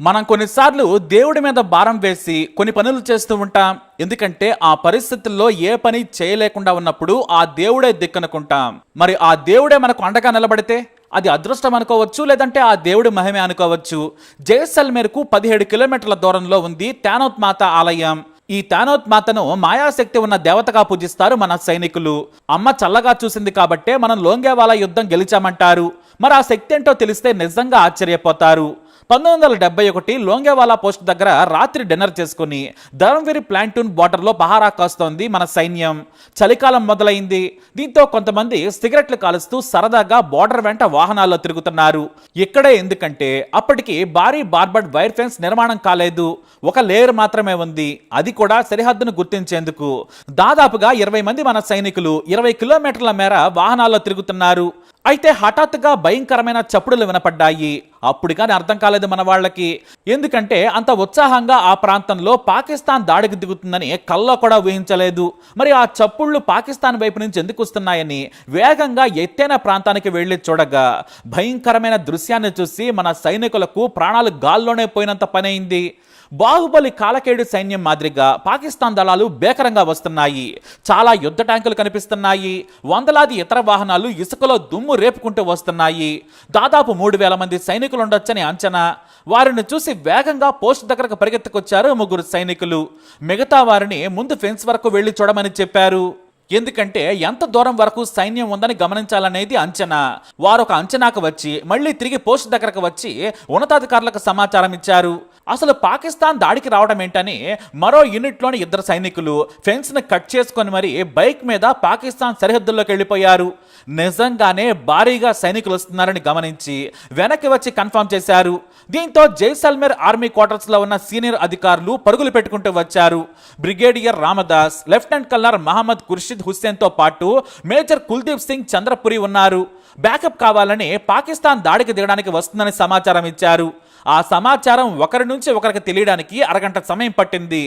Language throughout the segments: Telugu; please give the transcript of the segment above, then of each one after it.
మనం కొన్నిసార్లు దేవుడి మీద భారం వేసి కొన్ని పనులు చేస్తూ ఉంటాం. ఎందుకంటే ఆ పరిస్థితుల్లో ఏ పని చేయలేకుండా ఉన్నప్పుడు ఆ దేవుడే దిక్కనుకుంటాం. మరి ఆ దేవుడే మనకు అండగా నిలబడితే అది అదృష్టం అనుకోవచ్చు లేదంటే ఆ దేవుడి మహిమే అనుకోవచ్చు. జైసల్మేర్కు పదిహేడు కిలోమీటర్ల దూరంలో ఉంది తానోత్ మాత ఆలయం. ఈ తానోత్ మాతను మాయాశక్తి ఉన్న దేవతగా పూజిస్తారు మన సైనికులు. అమ్మ చల్లగా చూసింది కాబట్టే మనం లోంగేవాల యుద్ధం గెలిచామంటారు. మరి ఆ శక్తి ఏంటో తెలిస్తే నిజంగా ఆశ్చర్యపోతారు. పంతొమ్మిది వందల డెబ్బై ఒకటి లోంగేవాలా పోస్ట్ దగ్గర రాత్రి డిన్నర్ చేసుకుని ధర్మవీరి ప్లాంటూన్ బార్డర్లో పహారా కాస్తోంది మన సైన్యం. చలికాలం మొదలైంది. దీంతో కొంతమంది సిగరెట్లు కాలుస్తూ సరదాగా బార్డర్ వెంట వాహనాల్లో తిరుగుతున్నారు. ఇక్కడే ఎందుకంటే అప్పటికి భారీ బార్బర్డ్ వైర్ ఫెన్స్ నిర్మాణం కాలేదు. ఒక లేయర్ మాత్రమే ఉంది. అది కూడా సరిహద్దును గుర్తించేందుకు. దాదాపుగా ఇరవై మంది మన సైనికులు ఇరవై కిలోమీటర్ల మేర వాహనాల్లో తిరుగుతున్నారు. అయితే హఠాత్తుగా భయంకరమైన చప్పుడులు వినపడ్డాయి. అప్పుడు కానీ అర్థం కాలేదు మన వాళ్ళకి. ఎందుకంటే అంత ఉత్సాహంగా ఆ ప్రాంతంలో పాకిస్తాన్ దాడికి దిగుతుందని కల్లో కూడా ఊహించలేదు. మరి ఆ చప్పుళ్ళు పాకిస్తాన్ వైపు నుంచి ఎందుకు వస్తున్నాయని వేగంగా ఎత్తైన ప్రాంతానికి వెళ్ళి చూడగా భయంకరమైన దృశ్యాన్ని చూసి మన సైనికులకు ప్రాణాలు గాల్లోనే పోయినంత పనైంది బాహుబలి కాలకేడు సైన్యం మాదిరిగా పాకిస్తాన్ దళాలు బేకరంగా వస్తున్నాయి. చాలా యుద్ధ ట్యాంకులు కనిపిస్తున్నాయి. వందలాది ఇతర వాహనాలు ఇసుకలో దుమ్ము రేపుకుంటూ వస్తున్నాయి. దాదాపు మూడు వేల మంది సైనికులు ఉండొచ్చని అంచనా. వారిని చూసి వేగంగా పోస్ట్ దగ్గరకు పరిగెత్తుకొచ్చారు ముగ్గురు సైనికులు. మిగతా వారిని ముందు ఫెన్స్ వరకు వెళ్ళి చూడమని చెప్పారు. ఎందుకంటే ఎంత దూరం వరకు సైన్యం ఉందని గమనించాలనేది అంచనా. వారొక అంచనాకు వచ్చి మళ్ళీ తిరిగి పోస్ట్ దగ్గరకు వచ్చి ఉన్నతాధికారులకు సమాచారం ఇచ్చారు అసలు పాకిస్తాన్ దాడికి రావడం ఏంటని మరో యూనిట్లోని ఇద్దరు సైనికులు ఫెన్స్ని కట్ చేసుకొని మరి బైక్ మీద పాకిస్తాన్ సరిహద్దుల్లోకి వెళ్ళిపోయారు. నిజంగానే భారీగా సైనికులు వస్తున్నారని గమనించి వెనక్కి వచ్చి కన్ఫర్మ్ చేశారు. దీంతో జైసల్మేర్ ఆర్మీ క్వార్టర్స్లో ఉన్న సీనియర్ అధికారులు పరుగులు పెట్టుకుంటూ వచ్చారు. Brigadier Ramdas lieutenant colonel Mohammed Khurshid హుస్సేన్తో పాటు మేజర్ కుల్దీప్ సింగ్ చంద్రపురి ఉన్నారు. బ్యాకప్ కావాలని పాకిస్తాన్ దాడికి దిగడానికి వస్తుందని సమాచారం ఇచ్చారు. ఆ సమాచారం ఒకరి నుంచి ఒకరికి తెలియడానికి అరగంట సమయం పట్టింది.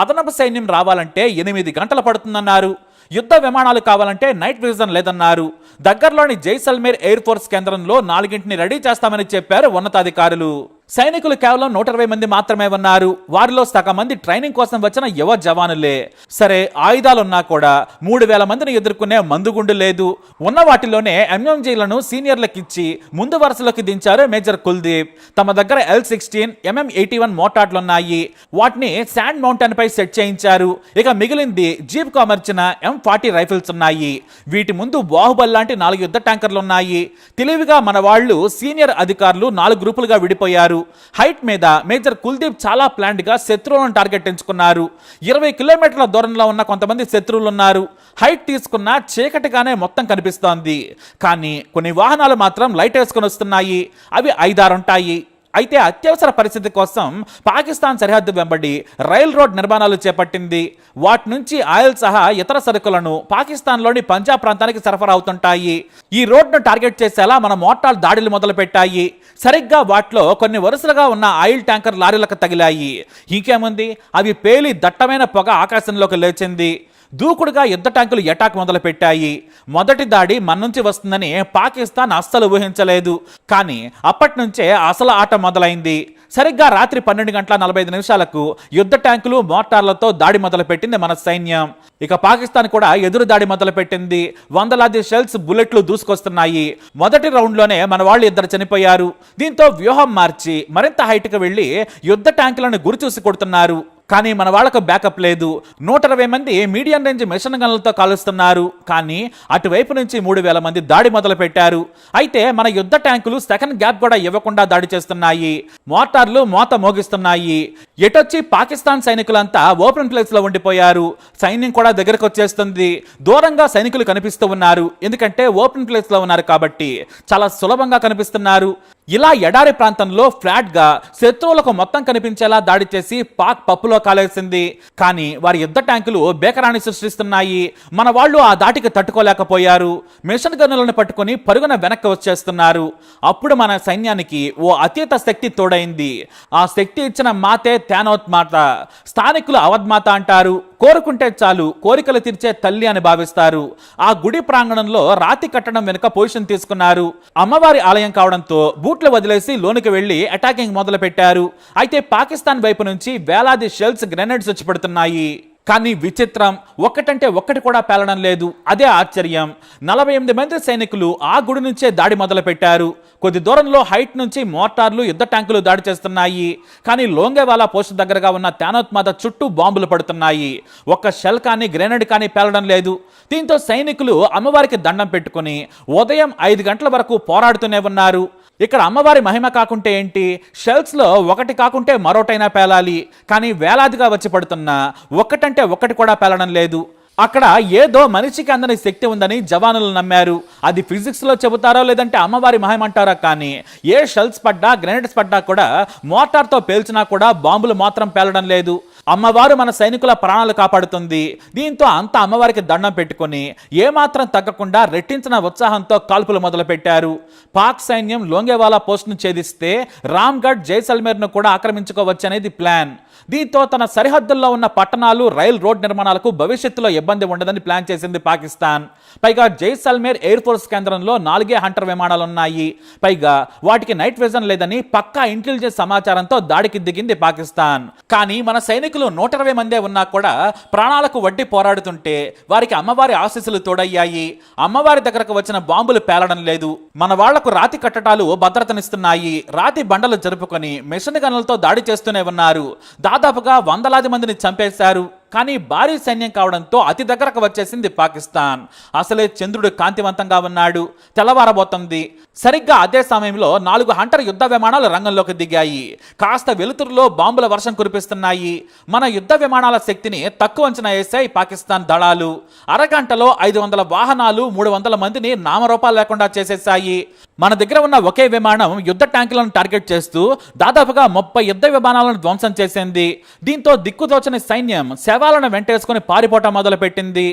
అదనపు సైన్యం రావాలంటే ఎనిమిది గంటలు పడుతుందన్నారు. యుద్ధ విమానాలు కావాలంటే నైట్ విజన్ లేదన్నారు. దగ్గరలోని జైసల్మేర్ ఎయిర్ ఫోర్స్ కేంద్రంలో నాలుగింటిని రెడీ చేస్తామని చెప్పారు ఉన్నతాధికారులు. సైనికులు కేవలం నూట ఇరవై మంది మాత్రమే ఉన్నారు. వారిలో సగం మంది ట్రైనింగ్ కోసం వచ్చిన యువ జవానులే. సరే ఆయుధాలున్నా కూడా మూడు వేల మందిని ఎదుర్కొనే మందుగుండు లేదు. ఉన్న వాటిలోనే ఎంఎంజీలను సీనియర్లకిచ్చి ముందు వరుసలోకి దించారు మేజర్ కుల్దీప్. తమ దగ్గర L sixteen MM eighty one మోటార్లున్నాయి. వాటిని శాండ్ మౌంటైన్ పై సెట్ చేయించారు. ఇక మిగిలింది జీప్కు అమర్చిన ఎం ఫార్టీ రైఫిల్స్ ఉన్నాయి వీటి ముందు బాహుబల్ లాంటి నాలుగు యుద్ధ ట్యాంకర్లు ఉన్నాయి తెలివిగా మన వాళ్ళు సీనియర్ అధికారులు నాలుగు గ్రూపులుగా విడిపోయారు. హైట్ మీద మేజర్ కుల్దీప్ చాలా ప్లాంట్గా శత్రువులను టార్గెట్ ఎంచుకున్నారు. ఇరవై కిలోమీటర్ల దూరంలో ఉన్న కొంతమంది శత్రువులు ఉన్నారు హైట్ తీసుకున్న చీకటిగానే మొత్తం కనిపిస్తోంది. కానీ కొన్ని వాహనాలు మాత్రం లైట్ వేసుకొని వస్తున్నాయి. అవి ఐదారు ఉంటాయి అయితే అత్యవసర పరిస్థితి కోసం పాకిస్తాన్ సరిహద్దు వెంబడి రైల్ రోడ్ నిర్మాణాలు చేపట్టింది. వాటి నుంచి ఆయిల్ సహా ఇతర సరుకులను పాకిస్తాన్లోని పంజాబ్ ప్రాంతానికి సరఫరా అవుతుంటాయి. ఈ రోడ్ను టార్గెట్ చేసేలా మన మోటార్ దాడులు మొదలుపెట్టాయి. సరిగ్గా వాటిలో కొన్ని వరుసలుగా ఉన్న ఆయిల్ ట్యాంకర్ లారీలకు తగిలాయి. ఇంకేముంది? అవి పేలి దట్టమైన పొగ ఆకాశంలోకి లేచింది. దూకుడుగా యుద్ధ ట్యాంకులు ఎటాక్ మొదలుపెట్టాయి. మొదటి దాడి మన నుంచి వస్తుందని పాకిస్తాన్ అస్సలు ఊహించలేదు. కానీ అప్పటి నుంచే అసలు ఆట మొదలైంది. సరిగ్గా రాత్రి పన్నెండు గంటల నలభై ఐదు నిమిషాలకు యుద్ధ ట్యాంకులు మోటార్లతో దాడి మొదలుపెట్టింది మన సైన్యం. ఇక పాకిస్తాన్ కూడా ఎదురు దాడి మొదలుపెట్టింది. వందలాది షెల్స్ బుల్లెట్లు దూసుకొస్తున్నాయి. మొదటి రౌండ్లోనే మన వాళ్ళు ఇద్దరు చనిపోయారు. దీంతో వ్యూహం మార్చి మరింత హైట్కి వెళ్ళి యుద్ధ ట్యాంకులను గురిచూసి కొడుతున్నారు. కానీ మన వాళ్ళకు బ్యాకప్ లేదు. నూట ఇరవై మంది మీడియం రేంజ్ మిషన్ గన్లతో కాలుస్తున్నారు. కానీ అటువైపు నుంచి మూడు వేల మంది దాడి మొదలు పెట్టారు అయితే మన యుద్ధ ట్యాంకులు సెకండ్ గ్యాప్ కూడా ఇవ్వకుండా దాడి చేస్తున్నాయి. మోటార్లు మోత మోగిస్తున్నాయి. ఎటొచ్చి పాకిస్తాన్ సైనికులంతా ఓపెన్ ప్లేస్లో ఉండిపోయారు. సైన్యం కూడా దగ్గరకు వచ్చేస్తుంది. దూరంగా సైనికులు కనిపిస్తూ ఉన్నారు. ఎందుకంటే ఓపెన్ ప్లేస్లో ఉన్నారు కాబట్టి చాలా సులభంగా కనిపిస్తున్నారు. ఇలా ఎడారి ప్రాంతంలో ఫ్లాట్గా శత్రువులకు మొత్తం కనిపించేలా దాడి చేసి పాక్ పప్పులో కాలేసింది. కానీ వారి యుద్ధ ట్యాంకులు బేకరాన్ని సృష్టిస్తున్నాయి. మన వాళ్ళు ఆ దాటికి తట్టుకోలేకపోయారు. మిషన్ గన్నులను పట్టుకొని పరుగున వెనక్కి వచ్చేస్తున్నారు. అప్పుడు మన సైన్యానికి ఓ అతీత శక్తి తోడైంది. ఆ శక్తి ఇచ్చిన మాతే తానోత్మాత స్థానికులు అవధ్మాత అంటారు. కోరుకుంటే చాలు కోరికలు తీర్చే తల్లి అని భావిస్తారు. ఆ గుడి ప్రాంగణంలో రాతి కట్టడం వెనుక పొజిషన్ తీసుకున్నారు. అమ్మవారి ఆలయం కావడంతో బూట్లు వదిలేసి లోనికి వెళ్ళి అటాకింగ్ మొదలు పెట్టారు అయితే పాకిస్తాన్ వైపు నుంచి వేలాది షెల్స్ గ్రెనేడ్స్ వచ్చి పడుతున్నాయి. కానీ విచిత్రం. ఒక్కటంటే ఒక్కటి కూడా పేలడం లేదు. అదే ఆశ్చర్యం. నలభై ఎనిమిది మంది సైనికులు ఆ గుడి నుంచే దాడి మొదలుపెట్టారు. కొద్ది దూరంలో హైట్ నుంచి మోటార్లు యుద్ధ ట్యాంకులు దాడి చేస్తున్నాయి. కానీ లోంగేవాలా పోస్ట్ దగ్గరగా ఉన్న తానోత్మాద చుట్టూ బాంబులు పడుతున్నాయి. ఒక్క షెల్ కానీ గ్రెనేడ్ కానీ పేలడం లేదు. దీంతో సైనికులు అమ్మవారికి దండం పెట్టుకుని ఉదయం ఐదు గంటల వరకు పోరాడుతూనే ఉన్నారు. ఇక్కడ అమ్మవారి మహిమ కాకుంటే ఏంటి? షెల్స్లో ఒకటి కాకుంటే మరోటైనా పేలాలి. కానీ వేలాదిగా వచ్చి పడుతున్నా ఒక్కటంటే ఒక్కటి కూడా పేలడం లేదు. అక్కడ ఏదో మనిషికి అందని శక్తి ఉందని జవానులు నమ్మారు. అది ఫిజిక్స్లో చెబుతారో లేదంటే అమ్మవారి మహిమ కానీ ఏ షెల్స్ పడ్డా గ్రెనేడ్స్ పడ్డా కూడా మోటార్తో పేల్చినా కూడా బాంబులు మాత్రం పేలడం లేదు. అమ్మవారు మన సైనికుల ప్రాణాలు కాపాడుతుంది. దీంతో అంత అమ్మవారికి దండం పెట్టుకుని ఏమాత్రం తగ్గకుండా రెట్టించిన ఉత్సాహంతో కాల్పులు మొదలుపెట్టారు. పాక్ సైన్యం లోంగేవాలా పోస్ట్ను ఛేదిస్తే రామ్గఢ్ జైసల్మేర్ను కూడా ఆక్రమించుకోవచ్చనేది ప్లాన్. దీంతో తన సరిహద్దుల్లో ఉన్న పట్టణాలు రైల్ రోడ్ నిర్మాణాలకు భవిష్యత్తులో ఇబ్బంది ఉండదని ప్లాన్ చేసింది పాకిస్తాన్. పైగా జైసల్మేర్ ఎయిర్ ఫోర్స్ కేంద్రంలో నాలుగే హంటర్ విమానాలు ఉన్నాయి పైగా వాటికి నైట్ విజన్ లేదని పక్కా ఇంటెలిజెన్స్ సమాచారంతో దాడికి దిగింది పాకిస్తాన్. కానీ మన సైనిక సైనికులు నూట ఇరవై మందే ఉన్నా కూడా ప్రాణాలకు వడ్డీ పోరాడుతుంటే వారికి అమ్మవారి ఆశీస్సులు తోడయ్యాయి. అమ్మవారి దగ్గరకు వచ్చిన బాంబులు పేలడం లేదు. మన వాళ్ళకు రాతి కట్టడాలు భద్రతనిస్తున్నాయి. రాతి బండలు జరుపుకొని మిషన్ గన్నులతో దాడి చేస్తూనే ఉన్నారు. దాదాపుగా వందలాది మందిని చంపేశారు. కానీ భారీ సైన్యం కావడంతో అతి దగ్గరకు వచ్చేసింది పాకిస్తాన్. అసలే చంద్రుడు కాంతివంతంగా ఉన్నాడు. తెల్లవారబోతుంది. సరిగ్గా అదే సమయంలో నాలుగు హంటర్ యుద్ధ విమానాలు రంగంలోకి దిగాయి. కాస్త వెలుతురులో బాంబుల వర్షం కురిపిస్తున్నాయి. మన యుద్ధ విమానాల శక్తిని తక్కువ అంచనా వేశాయి పాకిస్తాన్ దళాలు. అరగంటలో ఐదు వందల వాహనాలు మూడు వందల మందిని నామరూపాలు లేకుండా చేసేశాయి. మన దగ్గర ఉన్న ఒకే విమానం యుద్ధ ట్యాంకులను టార్గెట్ చేస్తూ దాదాపుగా ముప్పై యుద్ధ విమానాలను ధ్వంసం చేసింది. దీంతో దిక్కుదోచని సైన్యం శవాలను వెంటేసుకుని పారిపోవటం మొదలుపెట్టింది.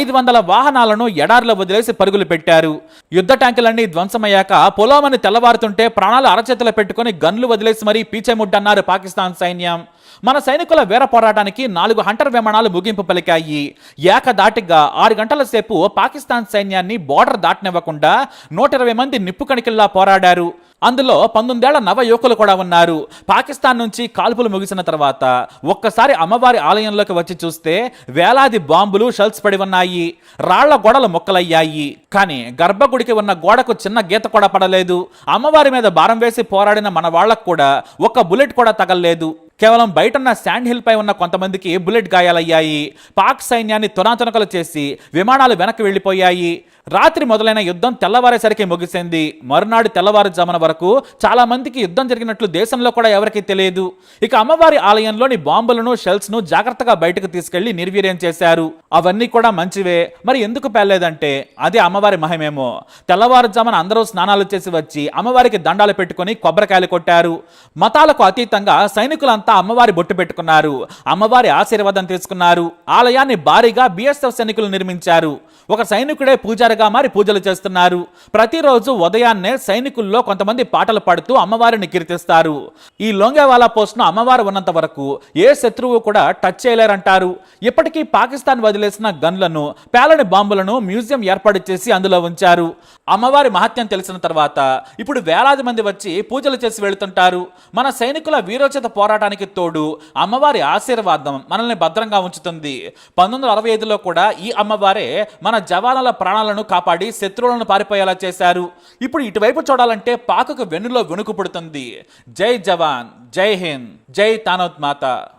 ఐదు వందల వాహనాలను ఎడారిలో వదిలేసి పరుగులు పెట్టారు. యుద్ధ ట్యాంకులన్నీ ధ్వంసమయ్యాక పొలోమని తెల్లవారుతుంటే ప్రాణాలు అరచేతులు పెట్టుకుని గన్లు వదిలేసి మరీ పీచేముడ్డన్నారు పాకిస్తాన్ సైన్యం. మన సైనికుల వీర పోరాటానికి నాలుగు హంటర్ విమానాలు ముగింపు పలికాయి. ఏకదాటిగా ఆరు గంటల సేపు పాకిస్తాన్ సైన్యాన్ని బోర్డర్ దాటనివ్వకుండా నూట ఇరవై మంది నిప్పు కణికిల్లా పోరాడారు. అందులో పంతొమ్మిదేళ్ళ నవ యువకులు కూడా ఉన్నారు. పాకిస్తాన్ నుంచి కాల్పులు ముగిసిన తర్వాత ఒక్కసారి అమ్మవారి ఆలయంలోకి వచ్చి చూస్తే వేలాది బాంబులు షెల్స్ పడి ఉన్నాయి. రాళ్ళ గోడలు మొక్కలయ్యాయి. కానీ గర్భగుడికి ఉన్న గోడకు చిన్న గీత కూడా పడలేదు. అమ్మవారి మీద భారం వేసి పోరాడిన మన వాళ్ళకు కూడా ఒక్క బుల్లెట్ కూడా తగలలేదు. కేవలం బయటన్న శాండ్ హిల్ పై ఉన్న కొంతమందికి బుల్లెట్ గాయాలయ్యాయి. పాక్ సైన్యాన్ని తునాతునకలు చేసి విమానాలు వెనక్కి వెళ్ళిపోయాయి రాత్రి మొదలైన యుద్ధం తెల్లవారేసరికి ముగిసింది. మరునాడు తెల్లవారుజామున వరకు చాలా మందికి యుద్ధం జరిగినట్లు దేశంలో కూడా ఎవరికీ తెలియదు. ఇక అమ్మవారి ఆలయంలోని బాంబులను షెల్స్ను జాగ్రత్తగా బయటకు తీసుకెళ్ళి నిర్వీర్యం చేశారు. అవన్నీ కూడా మంచివే. మరి ఎందుకు పేలేదంటే అది అమ్మవారి మహిమేమో. తెల్లవారుజామున అందరూ స్నానాలు చేసి వచ్చి అమ్మవారికి దండాలు పెట్టుకుని కొబ్బరికాయలు కొట్టారు. మతాలకు అతీతంగా సైనికులంతా అమ్మవారి బొట్టు పెట్టుకున్నారు. అమ్మవారి ఆశీర్వాదం తీసుకున్నారు. ఆలయాన్ని భారీగా బీఎస్ఎఫ్ సైనికులు నిర్మించారు. ఒక సైనికుడే పూజారిగా మారి పూజలు చేస్తున్నారు. ప్రతిరోజు ఉదయాన్నే సైనికుల్లో కొంతమంది పాటలు పాడుతూ అమ్మవారిని కీర్తిస్తారు. ఈ లొంగేవాలా పోస్ట్ను అమ్మవారు ఉన్నంత వరకు ఏ శత్రువు కూడా టచ్ చేయలేరంటారు. ఇప్పటికీ పాకిస్తాన్ వదిలేసిన గన్లను పేలని బాంబులను మ్యూజియం ఏర్పాటు చేసి అందులో ఉంచారు. అమ్మవారి మహత్యం తెలిసిన తర్వాత ఇప్పుడు వేలాది మంది వచ్చి పూజలు చేసి వెళుతుంటారు. మన సైనికుల వీరోచిత పోరాటానికి తోడు అమ్మవారి ఆశీర్వాదం మనల్ని భద్రంగా ఉంచుతుంది. పంతొమ్మిది వందల అరవై ఐదులో కూడా ఈ అమ్మవారే మన జవానుల ప్రాణాలను కాపాడి శత్రువులను పారిపోయేలా చేశారు. ఇప్పుడు ఇటువైపు చూడాలంటే పాకకు వెన్నులో వెనుకు పుడుతుంది. జై జవాన్ జై హింద్ జై తానోత్ మాత.